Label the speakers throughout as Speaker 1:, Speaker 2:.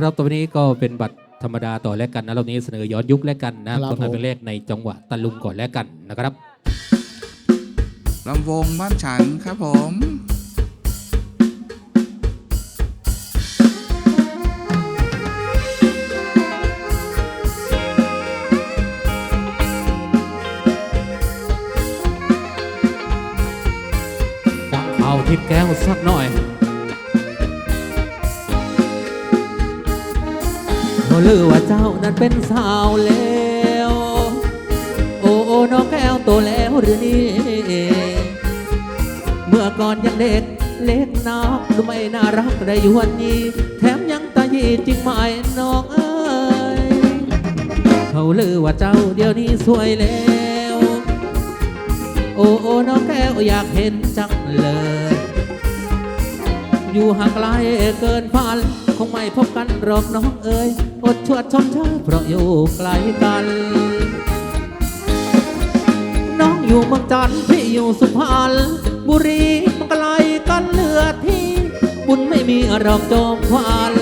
Speaker 1: รอบต่อไปนี้ก็เป็นบัตรธรรมดาต่อแล้วกันนะรอบนี้เสนอย้อนยุคแล้วกันนะครับผลงาน
Speaker 2: ผม
Speaker 1: เพลงแรกในจังหวะตะลุงก่อนแล้วกันนะครับ
Speaker 3: ลำวงบ้านฉันครับผม
Speaker 1: ฟังข่าวทิพย์แก้วสักหน่อย เจ้านั้นเป็นสาวแล้ว โอ้โอ้น้องแก้วโตแล้วหรือนี่ เมื่อก่อนยังเด็กเล็กนักดูไม่น่ารักได้ยวนยีแถมยังตายีจริงไหมน้องเอ้ยเขาลือว่าเจ้าเดี๋ยวนี้สวยแล้ว โอ้โอ้น้องแก้วอยากเห็นจังเลย อยู่ห่างไกลเกินฝัน คงไม่พบกันหรอกน้องเอ๋ยอดชวดชมเชยเพราะอยู่ไกลกัน น้องอยู่เมืองจันทร์พี่อยู่สุพรรณบุรีมันไกลกันเหลือที่ บุญไม่มีหรอกจอมควัน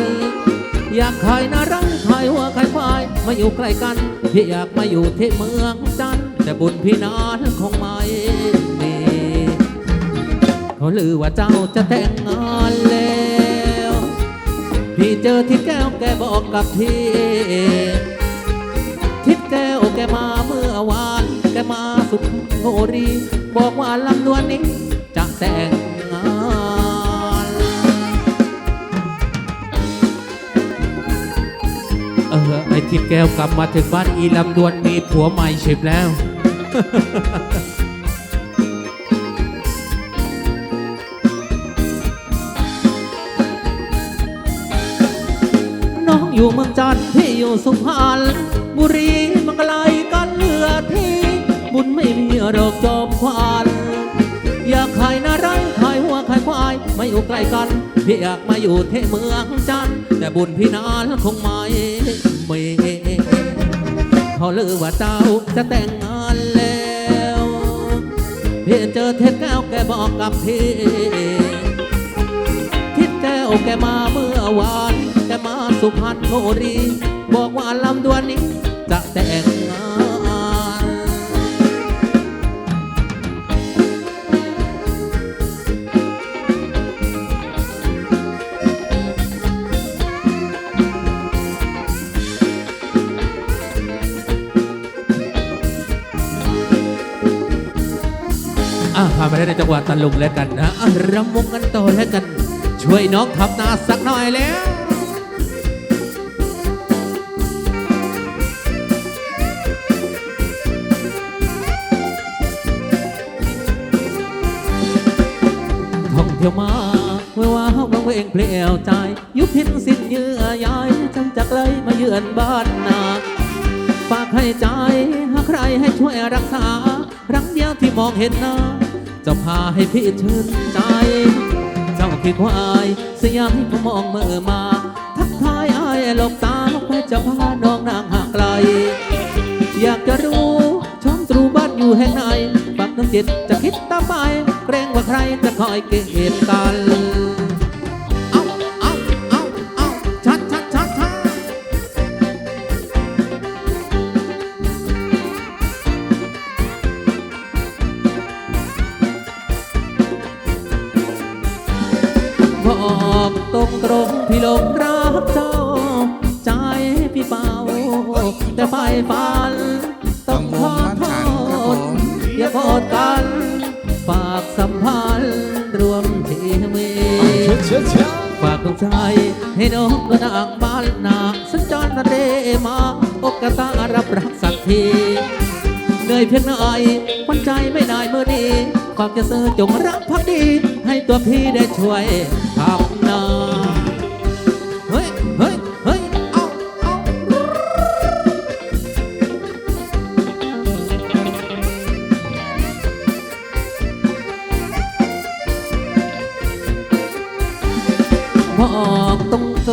Speaker 1: อยากขายนารังขายหัวขายควายมาอยู่ใกล้กันพี่อยากมาอยู่ที่เมืองจันทร์แต่บุญพี่นานคงไม่มีเขาลือว่าเจ้าจะแต่งงานแล้ว พี่เจอที่แก้วแกบอกกับพี่ ทิดแก้วแกมาเมื่อวาน แกมาสุขโทรี บอกว่าลำดวนนี้จะแต่งงานเออไอ้ทิดแก้วกลับมาถึงบ้านอีลำดวนมีผัวใหม่ฉิบแล้ว องอยู่เมืองจันทร์พี่อยู่สุพรรณบุรีมันไกลกันเหลือที่ บุญไม่มีหรอกจอมควานอยากขายนาไรขายหัวขายควายไม่อยู่ใกล้กัน พี่อยากมาอยู่ที่เมืองจันทร์แต่บุญพี่นานคงไม่มีเขาลือว่าเจ้าจะแต่งงานแล้วพี่เจอเทศแก้วแกบอกกับพี่ทิดแก้วแกมาเมื่อวาน สุพรรณบุรี บอกว่าลำดวนนี้ จะแต่งงานอะพามาได้ในจังหวะตะลุงแล้วกันนะอะรำวงกันต่อแล้วกัน ช่วยน้องทำนาสักหน่อยแล้ว ที่ยวมาเมื่อว่าวังเวงเพลียวใจ ยุบพินสิ้นเยื่อใยจำจากเลยมาเยือนบ้านนาฝากให้ใจหากใครให้ช่วยรักษารักเดียวที่มองเห็นหน้าจะพาให้พี่ชื่นใจ เจ้าคือควายสยามให้ผมมองเมื่อมา ทักทายอายหลบตาใครจะพาน้องนางห่างไกล อยากจะรู้ช่องตรูบ้านอยู่แห่งไหน น้ำจิตจะคิดตามไป เกรงว่าใครจะคอยเกลียดกันเอาเอาเอาเอาชัดชัดชัดชัดบอกตรงตรงพี่หลงรักเจ้า ใจพี่เป่าแต่ไฟฝันต้องขอโใจให้น้องก็นางบ้านนาสัญจรนาเรมาอกกตารับรักสักทีเหนื่อยเพียงไหนหวันใจไม่ได้เมื่อนี้ฝากจะเสอจงรักพักดี ให้ตัวพี่ได้ช่วยทำนา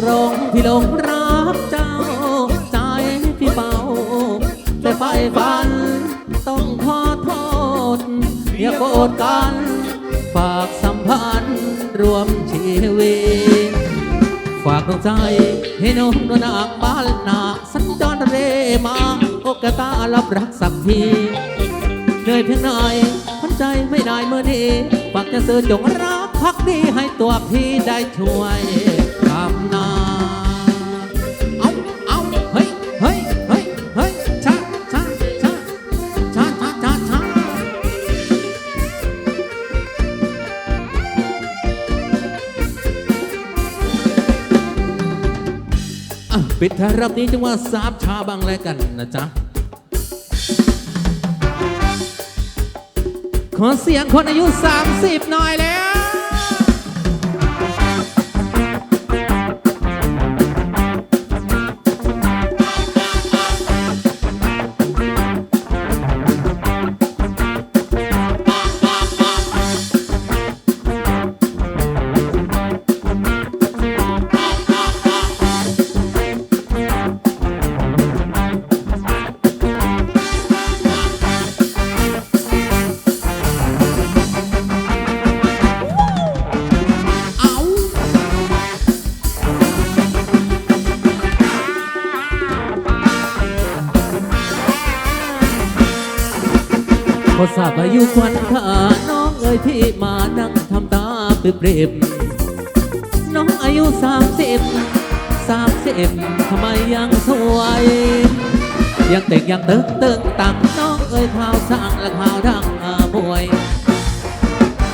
Speaker 1: รงพี่หลงรักเจ้า ใจพี่เบาแต่ไฟฝัน ต้องขอโทษอย่าโกรธกัน ฝากสัมพันธ์รวมชีวิต ฝากดวงใจให้น้องนวลนางบ้านนาสัญจรเรมาโอกาตารับรักสักทีเหนื่อยเพียงไหนพันใจไม่ได้เมื่อนี้ฝากจะเสือจงรักพักดีให้ตัวพี่ได้ช่วย นาเอาเอาเฮ้ยเฮ้ยเฮ้ยเฮ้ยชาชาชาชาชาชาชาอะปิดท้ายรอบนี้จังหวะสาบชาบังแล้วกันนะจ๊ะ ขอเสียงคนอายุ 30 หน่อยแล้ว อทราบอายุควันขาน้องเอ่ยที่มานั่งทำตาปริบปริบน้องอายุสามสิบสามสิบทำไมยังสวย ยังเต่งยังเตึงตึงตังน้องเอ่ยข่าวสร้างและข่าวดังอามวย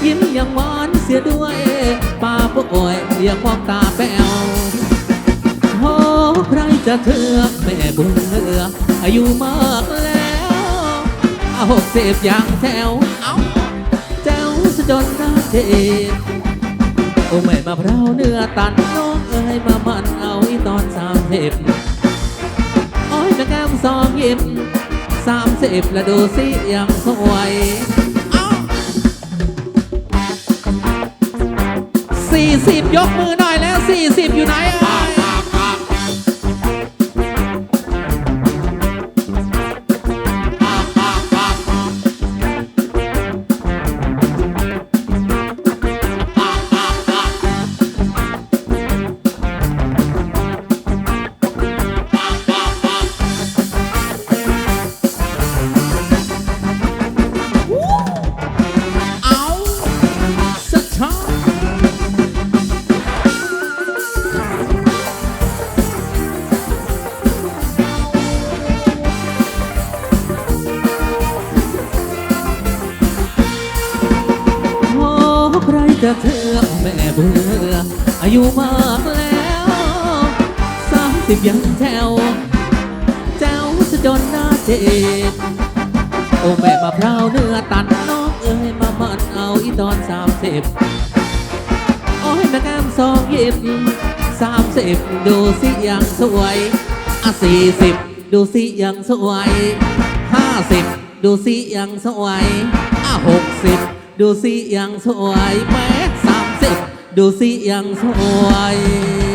Speaker 1: ยิ้มยังหวานเสียด้วยป้าป่วยยังมองตาแป๋วโอ้ใครจะเชื่อแม่บุญเหลืออายุมากแล้ว หกสิบอย่างแถวเอาแจ๋วสะจนหน้าเจ็บโอ้แม่มาพร้าวเนื้อตันน้องเอ้ยมามันเอาอีตอนสามสิบโอ้ยแม่แก้มสองยิ้มสามสิบแล้วดูสิยังสวยเอาสี่สิบยกมือหน่อยแล้วสี่สิบอยู่ไหนเอ่ย จะเชื่อแม่เบื่ออายุมากแล้วสามสิบยังแถวแจ้วสะจนหน้าเจ็บโอ้แม่มาพร้าวเนื้อตันน้องเอ้ยมามันเอาอีตอนสามสิบโอ้ยแม่แก้มสองยิบสามสิบดูสิยังสวยอะสี่สิบดูสิยังสวยห้าสิบดูสิยังสวยอะหกสิบ ดูสิยังสวยแม้สามสิบดูสิยังสวย